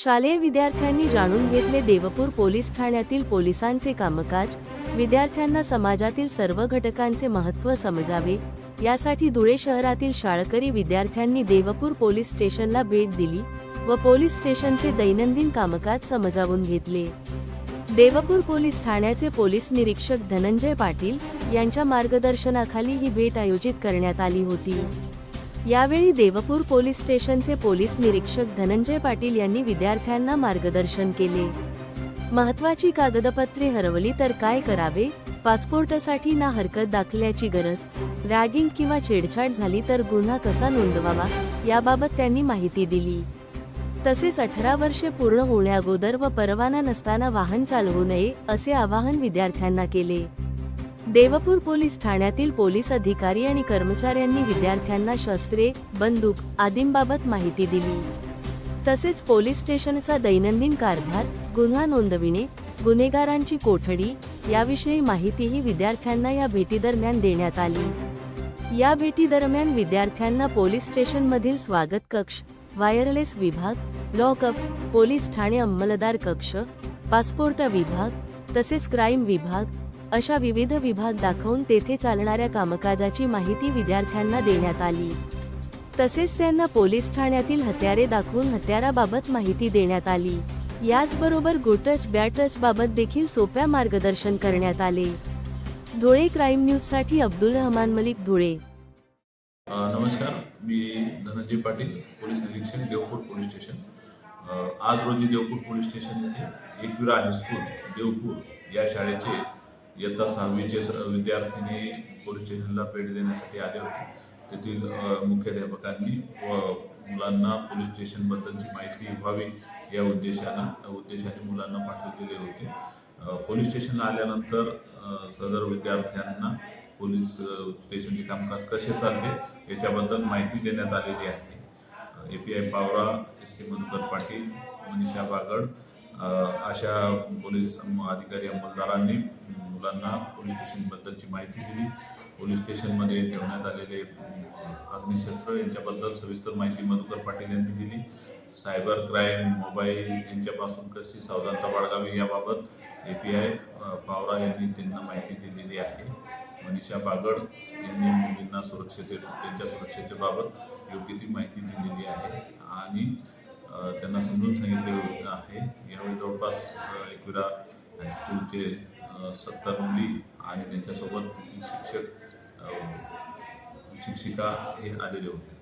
शालेय विद्यार्थ्यांनी जाणून घेतले देवपूर पोलीस ठाण्यातील पोलिसांचे कामकाज विद्यार्थ्यांना समाजातील सर्व घटकांचे महत्त्व समजावे यासाठी धुळे शहरातील शाळकरी विद्यार्थ्यांनी देवपूर पोलीस स्टेशनला भेट दिली व पोलीस स्टेशनचे दैनंदिन कामकाज समजावून घेतले. देवपूर पोलीस ठाण्याचे पोलीस निरीक्षक धनंजय पाटील यांच्या मार्गदर्शनाखाली ही भेट आयोजित करण्यात आली होती. यावेळी देवपूर पोलीस स्टेशनचे पोलीस निरीक्षक धनंजय पाटील यांनी विद्यार्थ्यांना मार्गदर्शन केले. महत्वाची कागदपत्रे हरवली तर काय करावे? पासपोर्टसाठी ना हरकत दाखल्याची गरज? रॅगिंग किंवा छेडछाड झाली तर गुन्हा कसा नोंदवावा? याबाबत त्यांनी माहिती दिली. तसेच अठरा वर्षे पूर्ण होण्याअगोदर व परवाना नसताना वाहन चालवू नये असे आवाहन विद्यार्थ्यांना केले. देवपूर पोलीस ठाण्यातील पोलीस अधिकारी आणि कर्मचाऱ्यांनी विद्यार्थ्यांना शस्त्रे बंदूक आदींबाबत माहिती दिली. तसेच पोलीस स्टेशनचा दैनंदिन कारभार गुन्हा नोंदविणे गुन्हेगारांची कोठडी याविषयी माहितीही विद्यार्थ्यांना या भेटीदरम्यान देण्यात आली. या भेटीदरम्यान विद्यार्थ्यांना पोलीस स्टेशनमधील स्वागत कक्ष वायरलेस विभाग लॉकअप पोलीस ठाणे अंमलदार कक्ष पासपोर्ट विभाग तसेच क्राईम विभाग अशा विविध विभाग दाखवून तेथे चालणाऱ्या कामकाजाची माहिती विद्यार्थ्यांना देण्यात आली. तसेच त्यांना पोलीस ठाण्यातील हत्यारे दाखवून हत्याराबाबत माहिती देण्यात आली. याचबरोबर गुटच बॅटच बाबत देखील सोप्या मार्गदर्शन करण्यात आले. धुळे क्राईम न्यूजसाठी अब्दुल रहमान मलिक धुळे. नमस्कार. मी धनंजय पाटील पोलीस निरीक्षक देवपूर पोलीस स्टेशन. आज रोजी देवपूर पोलीस स्टेशन येथे एकविरा हायस्कूल देवपूर या शाळेचे इयत्ता सहावीचे स- विद्यार्थिनी पोलीस स्टेशनला भेट देण्यासाठी आले होते. तेथील मुख्याध्यापकांनी व मुलांना पोलीस स्टेशनबद्दलची माहिती व्हावी या उद्देशानं उद्देशाने मुलांना पाठवलेले होते. पोलीस स्टेशनला आल्यानंतर सदर विद्यार्थ्यांना पोलीस स्टेशनचे कामकाज कसे चालते याच्याबद्दल माहिती देण्यात आलेली आहे. A P I Pawara S C Madhukar Patil Manisha Bagad अशा पोलीस अधिकारी अंमलदारांनी मुलांना पोलीस स्टेशनबद्दलची माहिती दिली. पोलीस स्टेशनमध्ये ठेवण्यात आलेले अग्निशस्त्र यांच्याबद्दल सविस्तर माहिती मधुकर पाटील यांनी दिली. सायबर क्राईम मोबाईल यांच्यापासून कशी सावधानता बाळगावी याबाबत ए पी आय पावरा यांनी त्यांना माहिती दिलेली आहे. मनीषा बागड यांनी मुलींना सुरक्षते त्यांच्या सुरक्षतेबाबत योग्य ती माहिती दिलेली आहे. आणि त्यांना समजून सांगितले आहे जवळपास एकविरा हायस्कूलचे सत्तर मुली आणि त्यांच्यासोबत शिक्षक शिक्षिका हे आलेले होते.